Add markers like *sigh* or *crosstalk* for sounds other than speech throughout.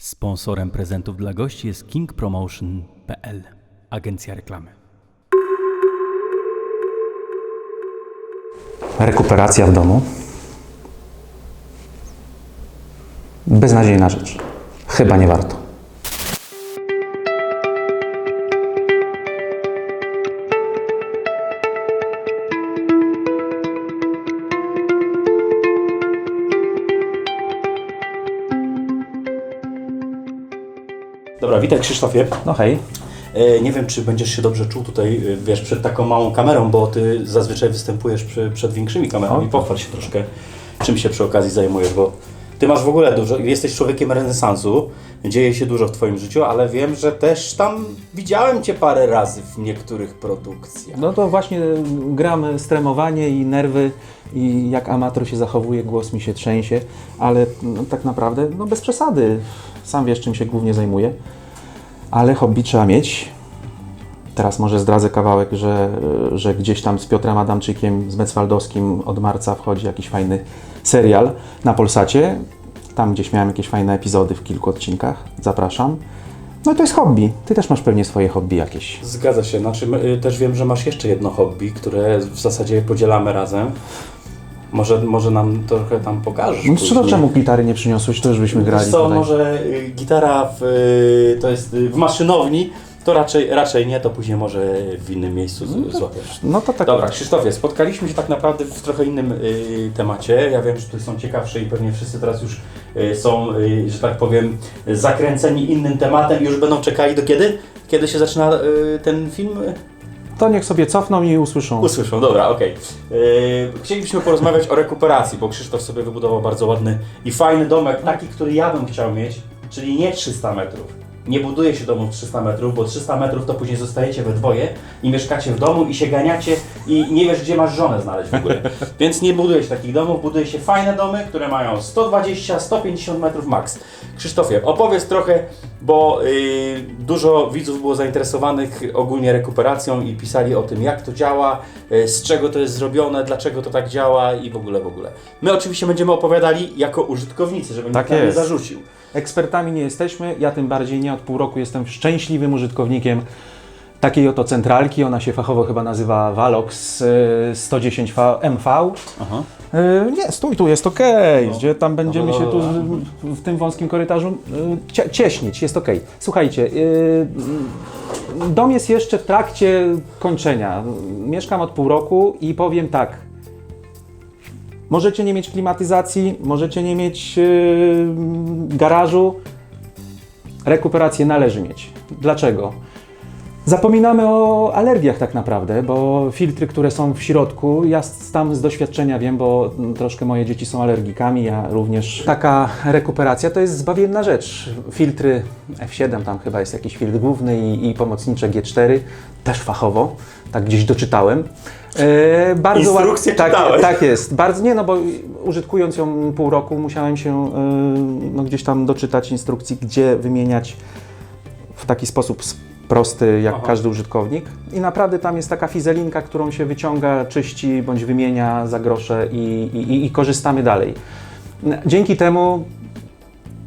Sponsorem prezentów dla gości jest kingpromotion.pl, agencja reklamy. Rekuperacja w domu. Beznadziejna rzecz. Chyba nie warto. Witaj Krzysztofie. No hej. E, nie wiem, czy będziesz się dobrze czuł tutaj, e, wiesz, przed taką małą kamerą, bo ty zazwyczaj występujesz przy, przed większymi kamerami. O. Pochwal się troszkę, czym się przy okazji zajmujesz, bo ty masz w ogóle dużo, jesteś człowiekiem renesansu, dzieje się dużo w twoim życiu, ale wiem, że też tam widziałem cię parę razy w niektórych produkcjach. No to właśnie gram stremowanie i nerwy i jak amator się zachowuje, głos mi się trzęsie, ale no, tak naprawdę, no bez przesady. Sam wiesz, czym się głównie zajmuję, ale hobby trzeba mieć. Teraz może zdradzę kawałek, że, że gdzieś tam z Piotrem Adamczykiem, z Mecwaldowskim od marca wchodzi jakiś fajny serial na Polsacie. Tam gdzieś miałem jakieś fajne epizody w kilku odcinkach. Zapraszam. No i to jest hobby. Ty też masz pewnie swoje hobby jakieś. Zgadza się, znaczy y, też wiem, że masz jeszcze jedno hobby, które w zasadzie podzielamy razem. Może, może nam trochę tam pokażesz No co później. czemu gitary nie przyniosłeś? To już byśmy grali Wiesz co, tutaj. może y, gitara w, y, to jest y, w maszynowni, to raczej, raczej nie, to później może w innym miejscu z, złapiesz. No to tak. Dobra, Krzysztofie, spotkaliśmy się tak naprawdę w trochę innym y, temacie. Ja wiem, że tutaj są ciekawsze i pewnie wszyscy teraz już y, są, y, że tak powiem, zakręceni innym tematem i już będą czekali do kiedy? Kiedy się zaczyna y, ten film? To niech sobie cofną i usłyszą. Usłyszą, dobra, okej. Yy, chcielibyśmy porozmawiać o rekuperacji, bo Krzysztof sobie wybudował bardzo ładny i fajny domek, taki, który ja bym chciał mieć, czyli nie 300 metrów. Nie buduje się domu w 300 metrów, bo 300 metrów to później zostajecie we dwoje i mieszkacie w domu i się ganiacie i nie wiesz, gdzie masz żonę znaleźć w ogóle. *laughs* Więc nie buduje się takich domów, buduje się fajne domy, które mają 120-150 metrów max. Krzysztofie, opowiedz trochę, bo yy, dużo widzów było zainteresowanych ogólnie rekuperacją i pisali o tym, jak to działa, yy, z czego to jest zrobione, dlaczego to tak działa i w ogóle, w ogóle. My oczywiście będziemy opowiadali jako użytkownicy, żeby Tak nikt nam nie zarzucił. Ekspertami nie jesteśmy, ja tym bardziej nie. Od pół roku jestem szczęśliwym użytkownikiem takiej oto centralki. Ona się fachowo chyba nazywa Valox y, 110 V MV. Aha. Y, Nie, stój, tu jest ok. Gdzie tam będziemy No, się no, tu no. w- tym wąskim korytarzu y, cie, cieśnić, jest ok. Słuchajcie, y, dom jest jeszcze w trakcie kończenia. Mieszkam od pół roku i powiem tak. Możecie nie mieć klimatyzacji, możecie nie mieć y, garażu. Rekuperację należy mieć. Dlaczego? Zapominamy o alergiach tak naprawdę, bo filtry, które są w środku, ja tam z doświadczenia wiem, bo troszkę moje dzieci są alergikami, ja również. Taka rekuperacja to jest zbawienna rzecz. Filtry F7, tam chyba jest jakiś filtr główny i, i pomocnicze G4, też fachowo, tak gdzieś doczytałem. E, bardzo Instrukcję tak, czytałeś. tak jest. Bardzo, nie, no bo użytkując ją pół roku musiałem się e, no, gdzieś tam doczytać instrukcji, gdzie wymieniać w taki sposób prosty, jak Aha. każdy użytkownik. I naprawdę tam jest taka fizelinka, którą się wyciąga, czyści bądź wymienia za grosze i, i, i korzystamy dalej. Dzięki temu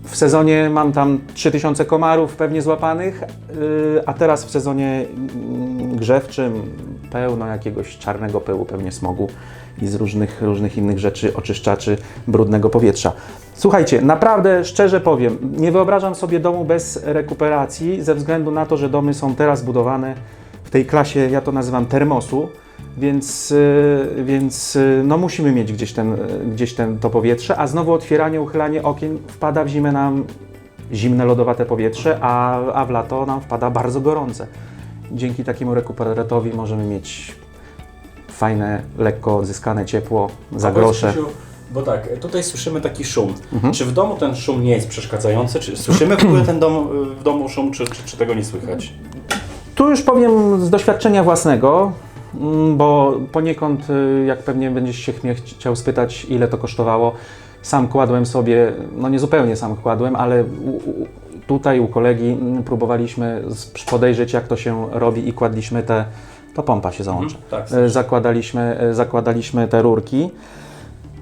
w sezonie mam tam 3000 komarów pewnie złapanych, yy, a teraz w sezonie mm, grzewczym pełno jakiegoś czarnego pyłu, pewnie smogu i z różnych, różnych innych rzeczy, oczyszczaczy brudnego powietrza. Słuchajcie, naprawdę szczerze powiem, nie wyobrażam sobie domu bez rekuperacji ze względu na to, że domy są teraz budowane w tej klasie, ja to nazywam termosu, więc, y, więc y, no musimy mieć gdzieś, ten, y, gdzieś ten, to powietrze, a znowu otwieranie, uchylanie okien wpada w zimę nam zimne, lodowate powietrze, a, a w lato nam wpada bardzo gorące. Dzięki takiemu rekuperatowi możemy mieć fajne, lekko odzyskane ciepło za grosze. Bo tak, tutaj słyszymy taki szum. Mhm. Czy w domu ten szum nie jest przeszkadzający? Czy słyszymy w ogóle ten dom, w domu szum, czy, czy, czy tego nie słychać? Tu już powiem z doświadczenia własnego, mm, bo poniekąd, y, jak pewnie będziesz się mnie chciał spytać, ile to kosztowało, sam kładłem sobie, no nie zupełnie sam kładłem, ale tutaj u kolegi mm, próbowaliśmy podejrzeć, jak to się robi i kładliśmy te, to pompa się załącza. Mhm, tak. E, Zakładaliśmy, e, zakładaliśmy te rurki.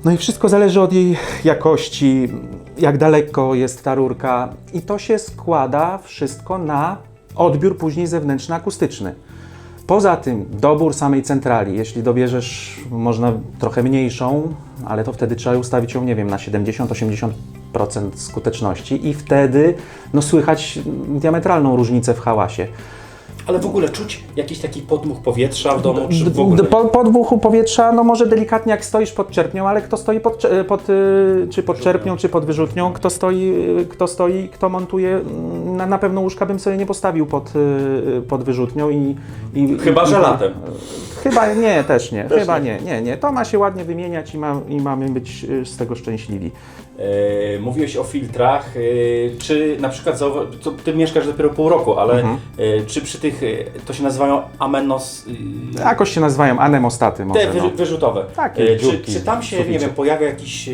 No i wszystko zależy od jej jakości, jak daleko jest ta rurka i to się składa wszystko na odbiór później zewnętrzny akustyczny. Poza tym dobór samej centrali, jeśli dobierzesz można trochę mniejszą, ale to wtedy trzeba ustawić ją, nie wiem, na 70-80% skuteczności i wtedy no, słychać diametralną różnicę w hałasie. Ale w ogóle czuć jakiś taki podmuch powietrza w domu, czy w ogóle... Po, podmuchu powietrza, no może delikatnie jak stoisz pod czerpnią, ale kto stoi pod, pod, y, czy pod czerpnią, czy pod wyrzutnią, kto stoi, y, kto stoi, kto montuje, mm, na, na pewno łóżka bym sobie nie postawił pod, y, pod wyrzutnią i... i Chyba, i, że i, latem. Chyba nie, też nie, Też chyba nie. nie. nie, nie, to ma się ładnie wymieniać i, ma, i mamy być z tego szczęśliwi. E, mówiłeś o filtrach, czy na przykład, ty mieszkasz dopiero pół roku, ale Mhm. e, czy przy tych, e, to się nazywają amenos, e, Jakoś się nazywają anemostaty może, te no. wy, wyrzutowe. Takie E, czy, czy tam się, nie suficie. wiem, pojawia jakiś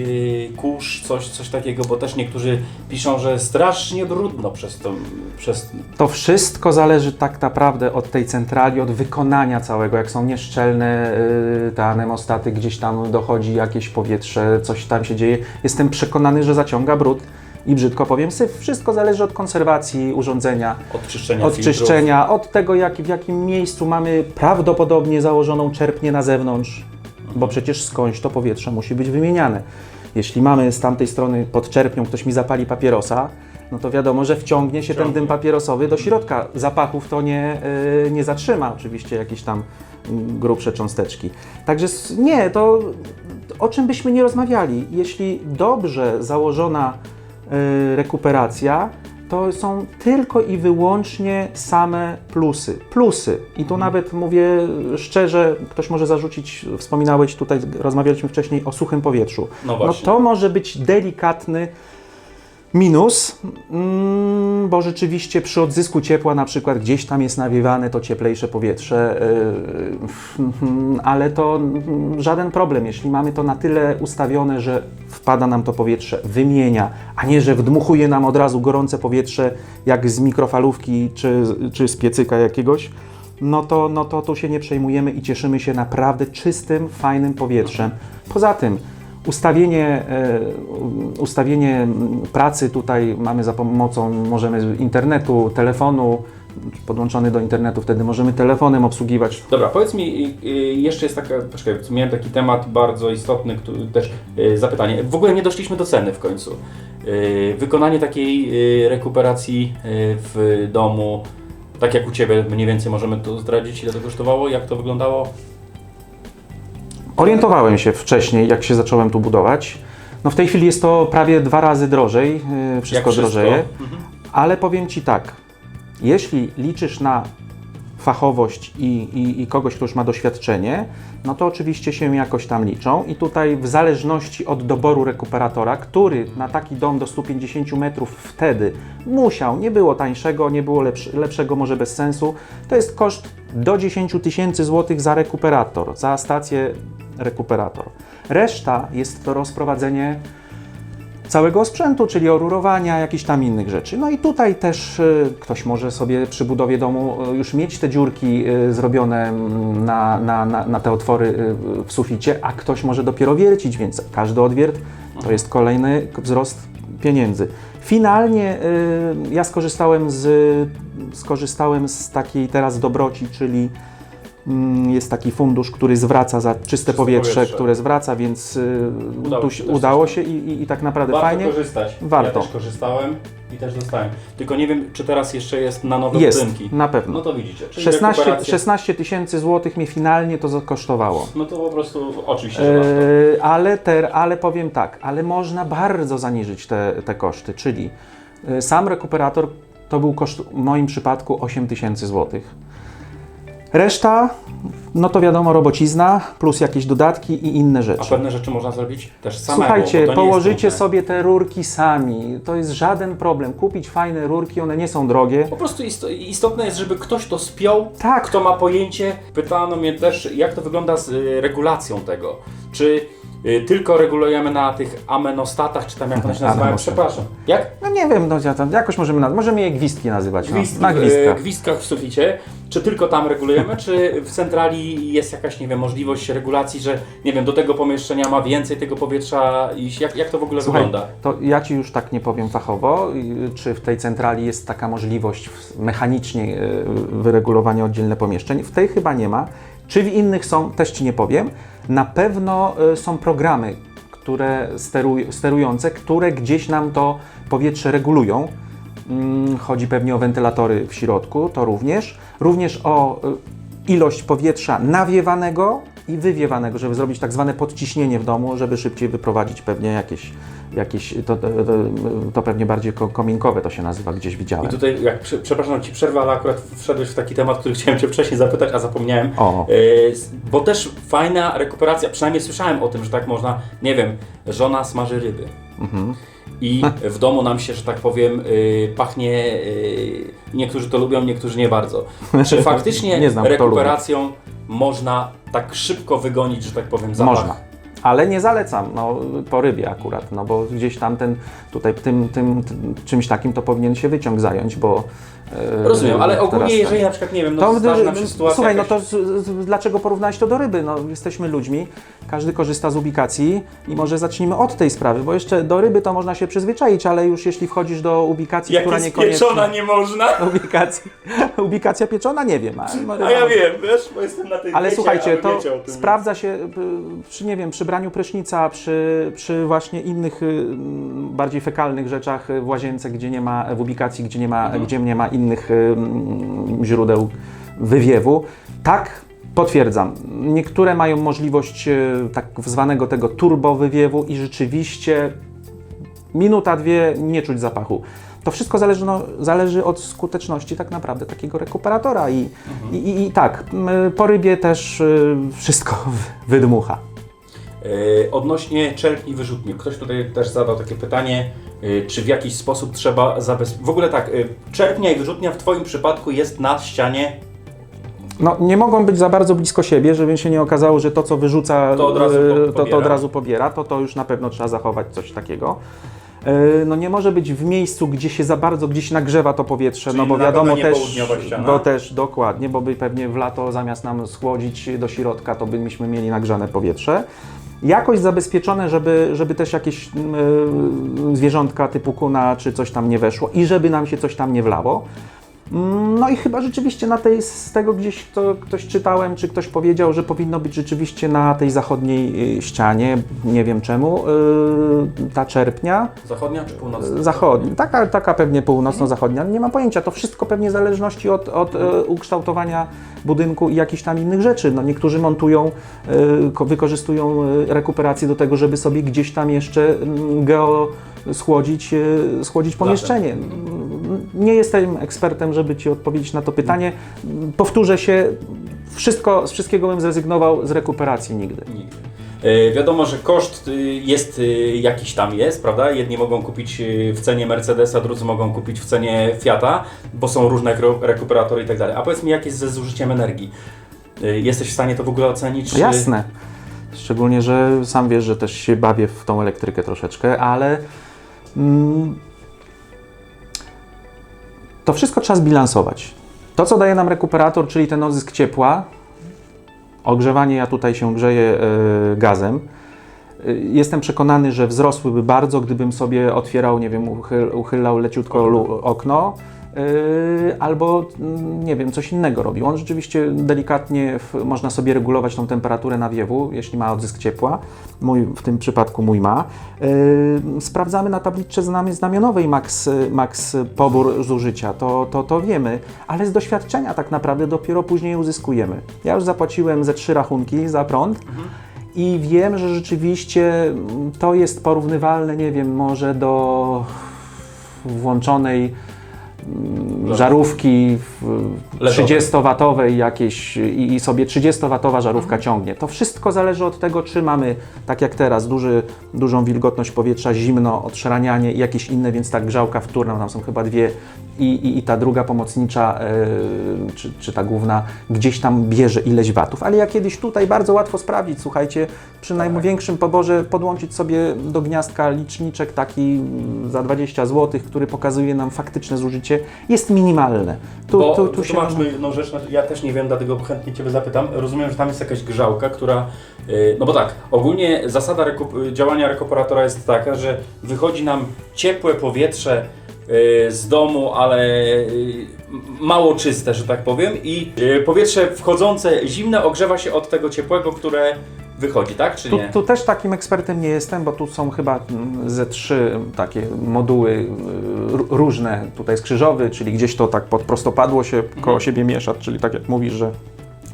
kurz, coś, coś takiego, bo też niektórzy piszą, że strasznie brudno przez to, przez... To wszystko zależy tak naprawdę od tej centrali, od wykonania całego. Jak są nieszczelne y, te anemostaty, gdzieś tam dochodzi jakieś powietrze, coś tam się dzieje. Jestem przekonany, że zaciąga brud i brzydko powiem syf. Wszystko zależy od konserwacji urządzenia, Od czyszczenia od czyszczenia, od tego jak, w jakim miejscu mamy prawdopodobnie założoną czerpnię na zewnątrz, bo przecież skądś to powietrze musi być wymieniane. Jeśli mamy z tamtej strony pod czerpnią, ktoś mi zapali papierosa, no to wiadomo, że wciągnie się ten Wciągnie. dym papierosowy do środka. Zapachów to nie, y, nie zatrzyma, oczywiście jakieś tam grubsze cząsteczki. Także nie, to o czym byśmy nie rozmawiali, jeśli dobrze założona rekuperacja, to są tylko i wyłącznie same plusy. Plusy. I tu nawet mówię szczerze, ktoś może zarzucić, wspominałeś tutaj, rozmawialiśmy wcześniej o suchym powietrzu. No No właśnie. to może być delikatny minus, mm, bo rzeczywiście przy odzysku ciepła na przykład gdzieś tam jest nawiewane to cieplejsze powietrze, yy, ale to mm, żaden problem, jeśli mamy to na tyle ustawione, że wpada nam to powietrze, wymienia, a nie, że wdmuchuje nam od razu gorące powietrze jak z mikrofalówki czy, czy z piecyka jakiegoś, no to, no to tu się nie przejmujemy i cieszymy się naprawdę czystym, fajnym powietrzem. Poza tym, Ustawienie, e, ustawienie pracy tutaj mamy za pomocą, możemy internetu, telefonu, podłączony do internetu, wtedy możemy telefonem obsługiwać. Dobra, powiedz mi, jeszcze jest taka, poczekaj, miałem taki temat bardzo istotny, który też y, zapytanie. W ogóle nie doszliśmy do ceny w końcu. Y, Wykonanie takiej rekuperacji w domu, tak jak u Ciebie, mniej więcej możemy tu zdradzić, ile to kosztowało, jak to wyglądało? Orientowałem się wcześniej, jak się zacząłem tu budować. No w tej chwili jest to prawie dwa razy drożej, yy, wszystko, drożeje. Mhm. Ale powiem Ci tak, jeśli liczysz na fachowość i, i, i kogoś, kto już ma doświadczenie, no to oczywiście się jakoś tam liczą. I tutaj w zależności od doboru rekuperatora, który na taki dom do 150 metrów wtedy musiał, nie było tańszego, nie było lepszego, może bez sensu, to jest koszt do 10 tysięcy złotych za rekuperator, za stację rekuperator. Reszta jest to rozprowadzenie całego sprzętu, czyli orurowania, jakichś tam innych rzeczy. No i tutaj też y, ktoś może sobie przy budowie domu y, już mieć te dziurki y, zrobione mm, na, na, na, na te otwory w suficie, a ktoś może dopiero wiercić, więc każdy odwiert to jest kolejny wzrost pieniędzy. Finalnie ja skorzystałem z, skorzystałem z takiej teraz dobroci, czyli jest taki fundusz, który zwraca za czyste, powietrze, powietrze. które zwraca, więc y, Udało tu się udało się i, i, i tak naprawdę Warto fajnie. korzystać. Warto. Ja też korzystałem i też dostałem. Tylko nie wiem, czy teraz jeszcze jest na nowe Jest, budynki. na pewno. No to widzicie. Czyli 16 rekuperacja- 16 tysięcy złotych mnie finalnie to kosztowało. No to po prostu oczywiście, że warto. E, ale, ter, ale powiem tak, ale można bardzo zaniżyć te, te koszty, czyli e, sam rekuperator to był koszt w moim przypadku 8 tysięcy złotych. Reszta, no to wiadomo, robocizna, plus jakieś dodatki i inne A rzeczy. pewne rzeczy można zrobić też samemu. Słuchajcie, położycie sobie te rurki sami. To jest żaden problem. Kupić fajne rurki, one nie są drogie. Po prostu isto- istotne jest, żeby ktoś to spiął, Tak. kto ma pojęcie. Pytano mnie też, jak to wygląda z y, regulacją tego. Czy tylko regulujemy na tych amenostatach, czy tam jak one się nazywają, Amenostat. przepraszam. Jak? No nie wiem, no, ja tam, jakoś możemy, naz- możemy je gwizdki nazywać. Gwizd, no, na w, gwizdkach. e, gwizdkach w suficie. Czy tylko tam regulujemy, czy w centrali jest jakaś, nie wiem, możliwość regulacji, że nie wiem, do tego pomieszczenia ma więcej tego powietrza iść? Jak, jak to w ogóle Słuchaj, wygląda? to ja Ci już tak nie powiem fachowo, y, czy w tej centrali jest taka możliwość w- mechanicznie y, wyregulowania oddzielne pomieszczeń. W tej chyba nie ma. Czy w innych są, też Ci nie powiem. Na pewno y, są programy, które steruj, sterujące, które gdzieś nam to powietrze regulują. Mm, Chodzi pewnie o wentylatory w środku, to również. Również o y, ilość powietrza nawiewanego i wywiewanego, żeby zrobić tak zwane podciśnienie w domu, żeby szybciej wyprowadzić pewnie jakieś, jakieś to, to, to, pewnie bardziej ko- kominkowe to się nazywa, gdzieś I widziałem. tutaj, jak, prze- przepraszam Ci przerwę, ale akurat wszedłeś w taki temat, który chciałem Cię wcześniej zapytać, a zapomniałem. O. E, bo też fajna rekuperacja, przynajmniej słyszałem o tym, że tak można, nie wiem, żona smaży ryby. Mhm. I w domu nam się, że tak powiem, y, pachnie. Y, niektórzy to lubią, niektórzy nie bardzo. Czy *laughs* faktycznie Nie znam, rekuperacją można tak szybko wygonić, że tak powiem, zapach? Można. Ale nie zalecam, no, po rybie akurat, no bo gdzieś tam ten, tutaj tym, tym, tym czymś takim to powinien się wyciąg zająć, bo... e, Rozumiem, ale teraz ogólnie, tak. jeżeli na przykład, nie wiem, no To, zdarzy nam się sytuacja. słuchaj, no jakaś- to z, z, dlaczego porównać to do ryby? No, jesteśmy ludźmi, każdy korzysta z ubikacji i może zacznijmy od tej sprawy, bo jeszcze do ryby to można się przyzwyczaić, ale już jeśli wchodzisz do ubikacji, Jak która niekoniecznie... pieczona, nie można. *laughs* Ubikacji, ubikacja pieczona? Nie wiem. Ale, A ja wiem, wiesz, bo jestem na tej ale diecie, słuchajcie, a to sprawdza się przy, nie wiem, przy braniu prysznica, przy, przy właśnie innych y, m, bardziej fekalnych rzeczach w łazience, gdzie nie ma, w ubikacji, gdzie nie ma, Mhm. gdzie nie ma innych y, m, źródeł wywiewu. Tak, potwierdzam. Niektóre mają możliwość y, tak zwanego tego turbowywiewu i rzeczywiście minuta, dwie nie czuć zapachu. To wszystko zależy, no, zależy od skuteczności tak naprawdę takiego rekuperatora i, i, i, i tak, m, po rybie też y, wszystko wydmucha. Yy, Odnośnie czerpni wyrzutni, ktoś tutaj też zadał takie pytanie, yy, czy w jakiś sposób trzeba zabezpieczyć. W ogóle tak, yy, czerpnia i wyrzutnia w Twoim przypadku jest na ścianie, No, nie mogą być za bardzo blisko siebie, żeby się nie okazało, że to, co wyrzuca, To od razu po- to, to pobiera. od razu pobiera, to, to już na pewno trzeba zachować coś takiego. No nie może być w miejscu, gdzie się za bardzo gdzieś nagrzewa to powietrze, Czyli no bo wiadomo też, bo też dokładnie, bo by pewnie w lato zamiast nam schłodzić do środka, to byśmy mieli nagrzane powietrze. Jakoś zabezpieczone, żeby, żeby też jakieś y, zwierzątka typu kuna czy coś tam nie weszło i żeby nam się coś tam nie wlało. No i chyba rzeczywiście na tej, z tego gdzieś to ktoś czytałem, czy ktoś powiedział, że powinno być rzeczywiście na tej zachodniej y, ścianie, nie wiem czemu, y, ta czerpnia, zachodnia czy północna? zachodnia, taka, taka pewnie północno-zachodnia, nie mam pojęcia, to wszystko pewnie w zależności od, od e, ukształtowania budynku i jakichś tam innych rzeczy. No, niektórzy montują, ko- wykorzystują e, rekuperację do tego, żeby sobie gdzieś tam jeszcze mm, geo schłodzić, schłodzić pomieszczenie. Nie jestem ekspertem, żeby Ci odpowiedzieć na to pytanie. Powtórzę się, wszystko, z wszystkiego bym zrezygnował, z rekuperacji nigdy. Nigdy. E, Wiadomo, że koszt y, jest y, jakiś tam jest, prawda? Jedni mogą kupić w cenie Mercedesa, drudzy mogą kupić w cenie Fiata, bo są różne rekuperatory i tak dalej. A powiedz mi, jak jest ze zużyciem energii? Jesteś w stanie to w ogóle ocenić? Czy... Jasne. Szczególnie, że sam wiesz, że też się bawię w tą elektrykę troszeczkę, ale mm, to wszystko trzeba zbilansować. To, co daje nam rekuperator, czyli ten odzysk ciepła, ogrzewanie, ja tutaj się grzeję e, gazem. E, Jestem przekonany, że wzrosłyby bardzo, gdybym sobie otwierał, nie wiem, uchyl, uchylał leciutko okno. E, Albo mm, nie wiem, coś innego robił. On rzeczywiście delikatnie w, można sobie regulować tą temperaturę nawiewu, jeśli ma odzysk ciepła. Mój, w tym przypadku mój ma. E, Sprawdzamy na tabliczce znamionowej max, max pobór zużycia, to, to, to wiemy, ale z doświadczenia tak naprawdę dopiero później uzyskujemy. Ja już zapłaciłem ze trzy rachunki za prąd. I wiem, że rzeczywiście mm, to jest porównywalne, nie wiem, może do włączonej żarówki w- Ledowe. 30-watowej jakieś i, i sobie 30-watowa żarówka ciągnie. To wszystko zależy od tego, czy mamy, tak jak teraz, duży, dużą wilgotność powietrza, zimno, odszranianie i jakieś inne, więc ta grzałka wtórna, tam są chyba dwie i, i, i ta druga pomocnicza, e, czy, czy ta główna, gdzieś tam bierze ileś watów. Ale ja kiedyś tutaj bardzo łatwo sprawdzić, słuchajcie, przy największym poborze podłączyć sobie do gniazdka liczniczek taki za 20 zł, który pokazuje nam faktyczne zużycie, jest minimalne. Tu, Bo tu, tu się wytłumaczmy jedną rzecz, ja też nie wiem, dlatego chętnie Ciebie zapytam. Rozumiem, że tam jest jakaś grzałka, która... yy, No bo tak, ogólnie zasada działania rekuperatora jest taka, że wychodzi nam ciepłe powietrze yy, z domu, ale yy, mało czyste, że tak powiem i powietrze wchodzące zimne ogrzewa się od tego ciepłego, które wychodzi, tak czy Tu, nie? tu też takim ekspertem nie jestem, bo tu są chyba ze trzy takie moduły y, różne. Tutaj jest krzyżowy, czyli gdzieś to tak pod prostopadło się Mhm. koło siebie miesza, czyli tak jak mówisz, że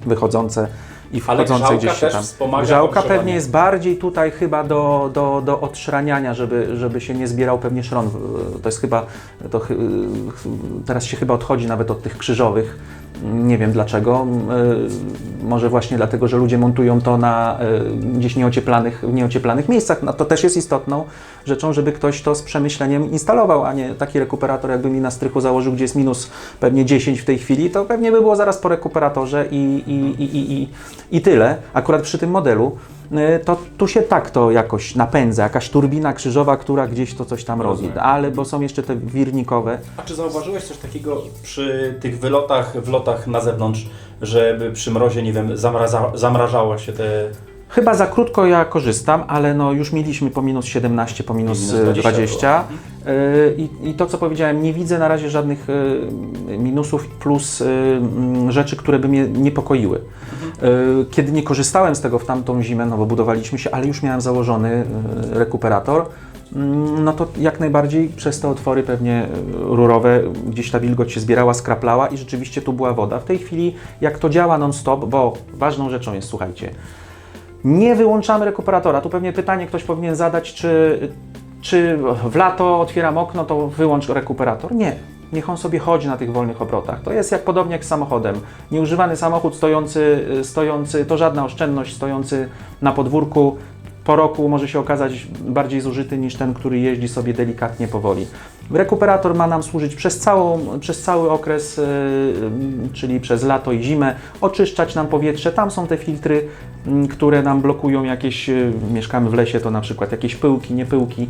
wychodzące i Ale wchodzące gdzieś się też tam. Grzałka pewnie jest bardziej tutaj chyba do, do, do odszraniania, żeby, żeby się nie zbierał pewnie szron. To jest chyba, to, chy- teraz się chyba odchodzi nawet od tych krzyżowych. Nie wiem dlaczego. Y, Może właśnie dlatego, że ludzie montują to na y, gdzieś nieocieplanych, w nieocieplanych miejscach. No to też jest istotną rzeczą, żeby ktoś to z przemyśleniem instalował, a nie taki rekuperator, jakby mi na strychu założył, gdzie jest minus pewnie 10 w tej chwili, to pewnie by było zaraz po rekuperatorze i, i, i, i, i, i tyle. Akurat przy tym modelu. Y, To tu się tak to jakoś napędza, jakaś turbina krzyżowa, która gdzieś to coś tam robi, Rozumiem. ale bo są jeszcze te wirnikowe, A czy zauważyłeś coś takiego przy tych wylotach, wlotach na zewnątrz, żeby przy mrozie, nie wiem, zamraza, zamrażała się te... Chyba za krótko ja korzystam, ale no już mieliśmy po minus 17, po minus, Minus 20 20. Yy, I, I to, co powiedziałem, nie widzę na razie żadnych minusów plus rzeczy, które by mnie niepokoiły. Yy, Kiedy nie korzystałem z tego w tamtą zimę, no bo budowaliśmy się, ale już miałem założony yy, rekuperator, mm, no to jak najbardziej przez te otwory pewnie yy, rurowe gdzieś ta wilgoć się zbierała, skraplała i rzeczywiście tu była woda. W tej chwili jak to działa non-stop, bo ważną rzeczą jest, słuchajcie, nie wyłączamy rekuperatora. Tu pewnie pytanie ktoś powinien zadać, czy, czy w lato otwieram okno, to wyłącz rekuperator. Nie. Niech on sobie chodzi na tych wolnych obrotach. To jest jak podobnie jak z samochodem. Nieużywany samochód stojący, stojący to żadna oszczędność, stojący na podwórku po roku może się okazać bardziej zużyty niż ten, który jeździ sobie delikatnie powoli. Rekuperator ma nam służyć przez, całą, przez cały okres, yy, czyli przez lato i zimę, oczyszczać nam powietrze. Tam są te filtry, mm, które nam blokują jakieś, mieszkamy w lesie, to na przykład jakieś pyłki, nie pyłki.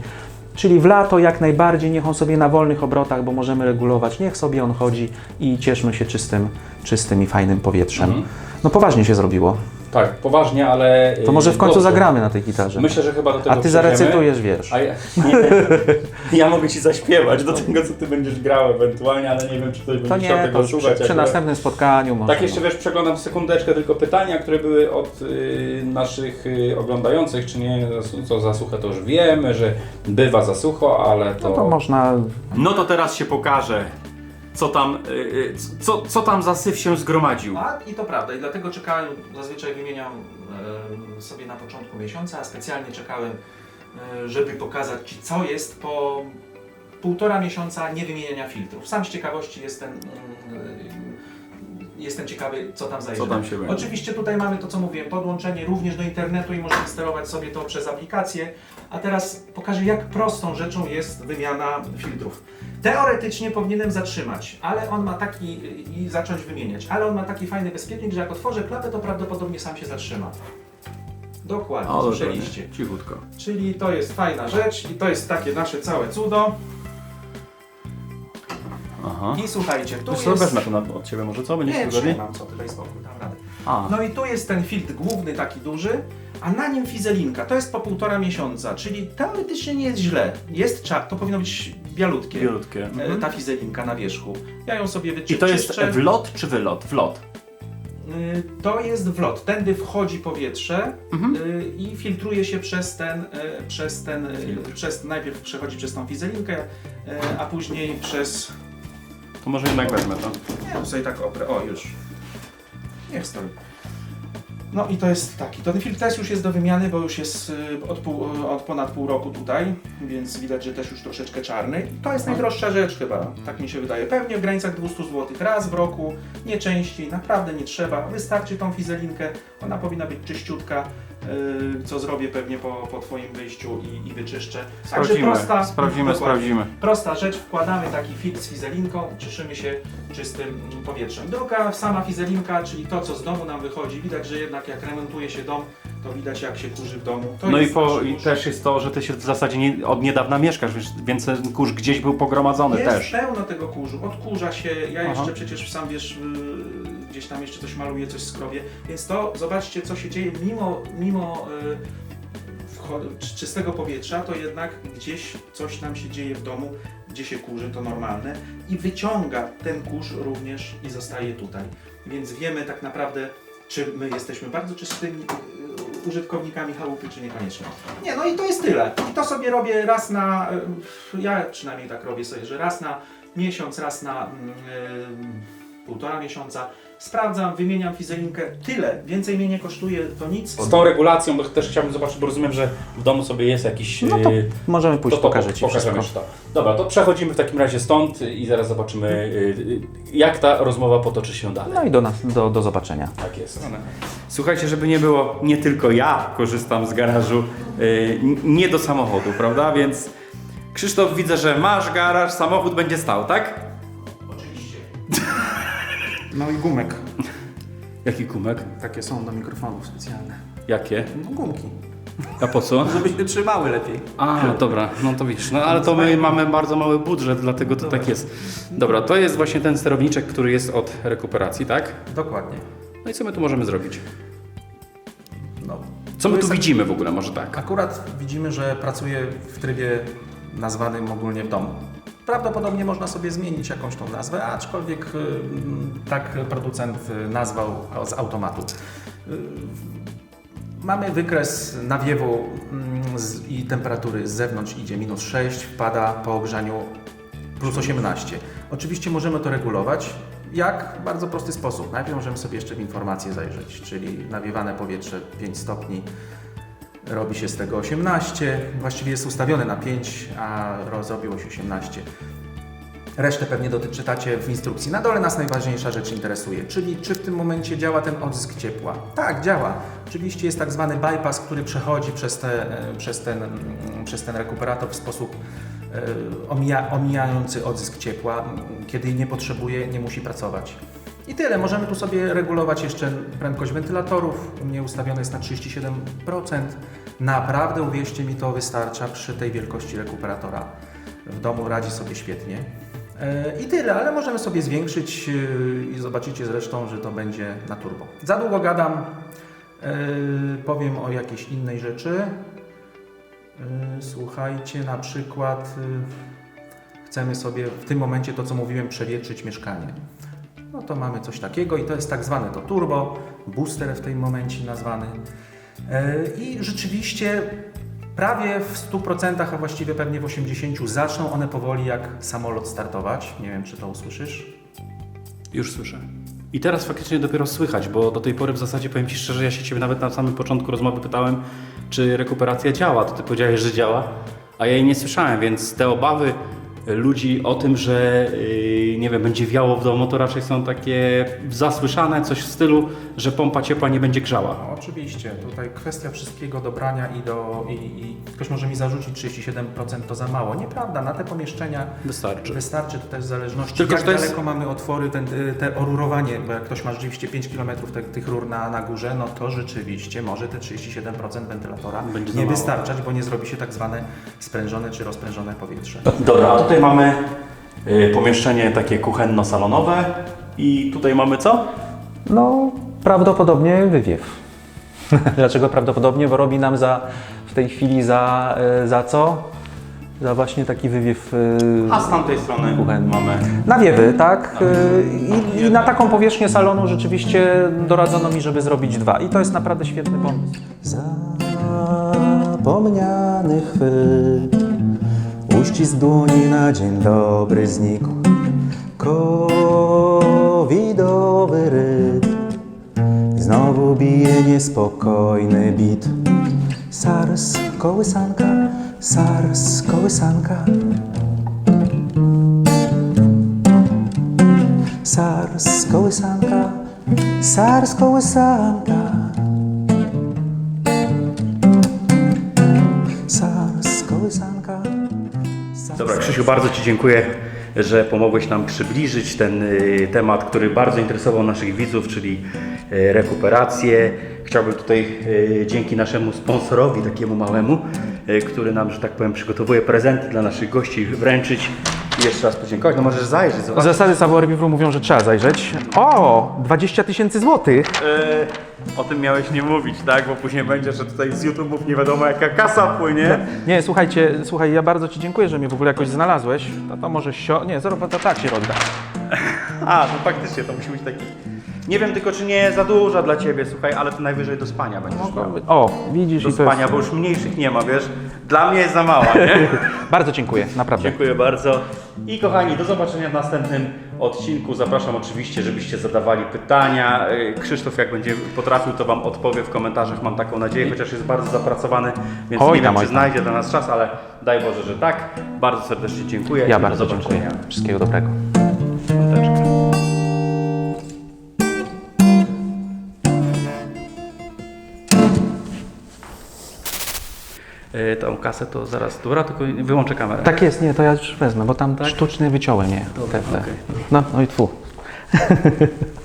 Czyli w lato jak najbardziej, niech on sobie na wolnych obrotach, bo możemy regulować, niech sobie on chodzi i cieszmy się czystym, czystym i fajnym powietrzem. Mhm. No poważnie się zrobiło. Tak, poważnie, ale... To może w końcu dobrze. zagramy na tej gitarze. Myślę, że chyba do tego A ty przejdziemy. zarecytujesz wiersz. A ja, nie, *laughs* ja mogę Ci zaśpiewać do tego, co Ty będziesz grał ewentualnie, ale nie wiem, czy ktoś To będzie chciał nie, tego to słuchać. przy, przy akurat. następnym spotkaniu może. Tak, jeszcze wiesz, przeglądam sekundeczkę tylko pytania, które były od y, naszych y, oglądających, czy nie, co za suche to już wiemy, że bywa za sucho, ale to... No to można No to teraz się pokaże, co tam, y, y, co, co tam za syf się zgromadził. A i to prawda, i dlatego czekałem, zazwyczaj wymieniam e, sobie na początku miesiąca, a specjalnie czekałem, e, żeby pokazać Ci, co jest po półtora miesiąca niewymieniania filtrów. Sam z ciekawości jestem, mm, jestem ciekawy, co tam zajdzie. Co tam się będzie. Oczywiście tutaj mamy to, co mówiłem, podłączenie również do internetu i możemy sterować sobie to przez aplikację. A teraz pokażę, jak prostą rzeczą jest wymiana filtrów. Teoretycznie powinienem zatrzymać, ale on ma taki i zacząć wymieniać, ale on ma taki fajny bezpiecznik, że jak otworzę klapę, to prawdopodobnie sam się zatrzyma. Dokładnie, słyszeliście. cichutko. Czyli to jest fajna rzecz i to jest takie nasze całe cudo. Aha. I słuchajcie, tu Wiesz jest... wezmę to na, od Ciebie może, co? Będzie Nie, wygodniej? trzymam, co tutaj spokój, dam radę. A, No i tu jest ten filtr główny, taki duży, a na nim fizelinka. To jest po półtora miesiąca, czyli teoretycznie nie jest źle. Jest czar, to powinno być bialutkie. bielutkie. e, Ta fizelinka na wierzchu. Ja ją sobie wyczyszczę. I to jest wlot czy wylot? Wlot. Y, To jest wlot. Tędy wchodzi powietrze Mhm. y, i filtruje się przez ten, przez ten, przez, najpierw przechodzi przez tą fizelinkę, a później przez, To może jednak wezmę to. tu sobie tak oprę, o już, niech stoi. No i to jest taki. Ten filtr też już jest do wymiany, bo już jest y, od, pół, y, od ponad pół roku tutaj, więc widać, że też już troszeczkę czarny. To jest najdroższa rzecz chyba, tak mi się wydaje. Pewnie w granicach 200 zł raz w roku, nie częściej, naprawdę nie trzeba. Wystarczy tą fizelinkę, ona powinna być czyściutka, co zrobię pewnie po, po Twoim wyjściu i, i wyczyszczę. Także prosta, sprawdzimy, dokładnie. sprawdzimy. Prosta rzecz, wkładamy taki filtr z fizelinką, cieszymy się czystym powietrzem. Druga sama fizelinka, czyli to co z domu nam wychodzi, widać, że jednak jak remontuje się dom, to widać jak się kurzy w domu. To No i, jest po, i też jest to, że ty się w zasadzie nie, od niedawna mieszkasz, więc- ten kurz gdzieś był pogromadzony Jest też. pełno tego kurzu, odkurza się, ja Aha. jeszcze przecież sam wiesz, yy, gdzieś tam jeszcze coś maluję, coś skrobię, więc to zobaczcie co się dzieje mimo, mimo czy- czystego powietrza, to jednak gdzieś coś nam się dzieje w domu, gdzie się kurzy, to normalne i wyciąga ten kurz również i zostaje tutaj. Więc wiemy tak naprawdę, czy my jesteśmy bardzo czystymi yy, użytkownikami chałupy, czy niekoniecznie. Nie, no i to jest tyle. I to sobie robię raz na, ja przynajmniej tak robię sobie, że raz na miesiąc, raz na yy, półtora miesiąca. Sprawdzam, wymieniam fizelinkę, tyle. Więcej mnie nie kosztuje, to nic. Z tą regulacją bo też chciałbym zobaczyć, bo rozumiem, że w domu sobie jest jakiś... No to y, możemy pójść, to, to pokażę Ci pokażemy wszystko. Ci to. Dobra, to przechodzimy w takim razie stąd i zaraz zobaczymy, y, y, jak ta rozmowa potoczy się dalej. No i do, nas, do, do zobaczenia. Tak jest. Słuchajcie, żeby nie było, nie tylko ja korzystam z garażu, nie do samochodu, prawda? Więc Krzysztof, widzę, że masz garaż, samochód będzie stał, tak? No i gumek. Jaki kumek? Takie są do mikrofonów specjalne. Jakie? No gumki. A po co? Żeby się trzymały lepiej. A, dobra, no to widzisz. No ale to my mamy bardzo mały budżet, dlatego to tak jest. Dobra, to jest właśnie ten sterowniczek, który jest od rekuperacji, tak? Dokładnie. No i co my tu możemy zrobić? No, Co my tu jest- widzimy w ogóle, może tak? Akurat widzimy, że pracuje w trybie nazwanym ogólnie w domu. Prawdopodobnie można sobie zmienić jakąś tą nazwę, aczkolwiek y, tak producent y, nazwał z automatu. Y, Mamy wykres nawiewu mm, i temperatury z zewnątrz idzie minus 6, wpada po ogrzaniu plus 18. Oczywiście możemy to regulować. Jak? W bardzo prosty sposób. Najpierw możemy sobie jeszcze w informacje zajrzeć, czyli nawiewane powietrze 5 stopni, robi się z tego 18, właściwie jest ustawione na 5, a zrobiło się 18. Resztę pewnie doczytacie w instrukcji. Na dole nas najważniejsza rzecz interesuje, czyli czy w tym momencie działa ten odzysk ciepła. Tak, działa. Oczywiście jest tak zwany bypass, który przechodzi przez, te, e, przez, ten, mm, przez ten rekuperator w sposób e, omija, omijający odzysk ciepła. Kiedy nie potrzebuje, nie musi pracować. I tyle. Możemy tu sobie regulować jeszcze prędkość wentylatorów. U mnie ustawione jest na 37%. Naprawdę, uwierzcie mi, to wystarcza przy tej wielkości rekuperatora. W domu radzi sobie świetnie. E, I tyle, ale możemy sobie zwiększyć e, i zobaczycie zresztą, że to będzie na turbo. Za długo gadam, e, powiem o jakiejś innej rzeczy. Słuchajcie, na przykład chcemy sobie w tym momencie to, co mówiłem, przewietrzyć mieszkanie. No to mamy coś takiego i to jest tak zwane to turbo, booster w tym momencie nazwany. E, I rzeczywiście prawie w 100%, a właściwie pewnie w 80% zaczną one powoli jak samolot startować. Nie wiem, czy to usłyszysz. Już słyszę. I teraz faktycznie dopiero słychać, bo do tej pory w zasadzie powiem Ci szczerze, ja się Ciebie nawet na samym początku rozmowy pytałem, czy rekuperacja działa. To Ty powiedziałeś, że działa, a ja jej nie słyszałem, więc te obawy ludzi o tym, że yy, nie wiem, będzie wiało w domu, to raczej są takie zasłyszane, coś w stylu, że pompa ciepła nie będzie grzała. No, oczywiście, tutaj kwestia wszystkiego dobrania i do. I, i ktoś może mi zarzucić 37% to za mało. Nieprawda, na te pomieszczenia Wystarczy. Wystarczy to też w zależności Tylko, jak to jest- daleko mamy otwory, ten, te orurowanie, bo jak ktoś ma rzeczywiście 5 km te, tych rur na, na górze, no to rzeczywiście może te 37% wentylatora Będzie nie wystarczać, bo nie zrobi się tak zwane sprężone czy rozprężone powietrze. Dobra, a tutaj mamy y, pomieszczenie takie kuchenno-salonowe i tutaj mamy co? No, prawdopodobnie wywiew. *laughs* Dlaczego prawdopodobnie? Bo robi nam za, w tej chwili za, e, za co? Za właśnie taki wywiew e, A z tamtej strony kuchenny. mamy Nawiewy, tak? I, I na taką powierzchnię salonu rzeczywiście doradzono mi, żeby zrobić dwa. I to jest naprawdę świetny pomysł. Zapomniany chwyt Uścisk dłoni na dzień dobry znikł Covidowy rytm Znowu bije nie niespokojny bit. Sars, kołysanka, sars, kołysanka. Sars, kołysanka, sars, kołysanka. Krzysiu, bardzo Ci dziękuję, że pomogłeś nam przybliżyć ten y, temat, który bardzo interesował naszych widzów, czyli y, rekuperację. Chciałbym tutaj y, dzięki naszemu sponsorowi, takiemu małemu, który nam, że tak powiem, przygotowuje prezenty dla naszych gości, wręczyć i jeszcze raz podziękować. No możesz zajrzeć, zobacz. Zasady Savoir Vivre mówią, że trzeba zajrzeć. O, 20 tysięcy złotych. E, o tym miałeś nie mówić, tak? Bo później będzie, że tutaj z YouTube'ów nie wiadomo jaka kasa płynie. Nie, słuchajcie, słuchaj, ja bardzo Ci dziękuję, że mnie w ogóle jakoś znalazłeś. No to może sio... Nie, zero, to tak się rozda. *laughs* A, no faktycznie, to musi być taki... Nie wiem tylko, czy nie za duża dla Ciebie, słuchaj, ale to najwyżej do spania będziesz miał. O, widzisz Do i to spania, jest... bo już mniejszych nie ma, wiesz? Dla mnie jest za mała, nie? *laughs* Bardzo dziękuję, naprawdę. Dziękuję bardzo. I kochani, do zobaczenia w następnym odcinku. Zapraszam oczywiście, żebyście zadawali pytania. Yy, Krzysztof, jak będzie potrafił, to Wam odpowie w komentarzach. Mam taką nadzieję, chociaż jest bardzo zapracowany, więc Oj nie wiem, czy znajdzie dla nas czas, ale daj Boże, że tak. Bardzo serdecznie dziękuję. Ja i do bardzo zobaczenia. dziękuję. Wszystkiego dobrego. Tą kasę to zaraz, dobra, tylko wyłączę kamerę. Tak jest, nie, to ja już wezmę, bo tam sztuczny wyciąłem je. te, te. okej. No, no i tfu. *laughs*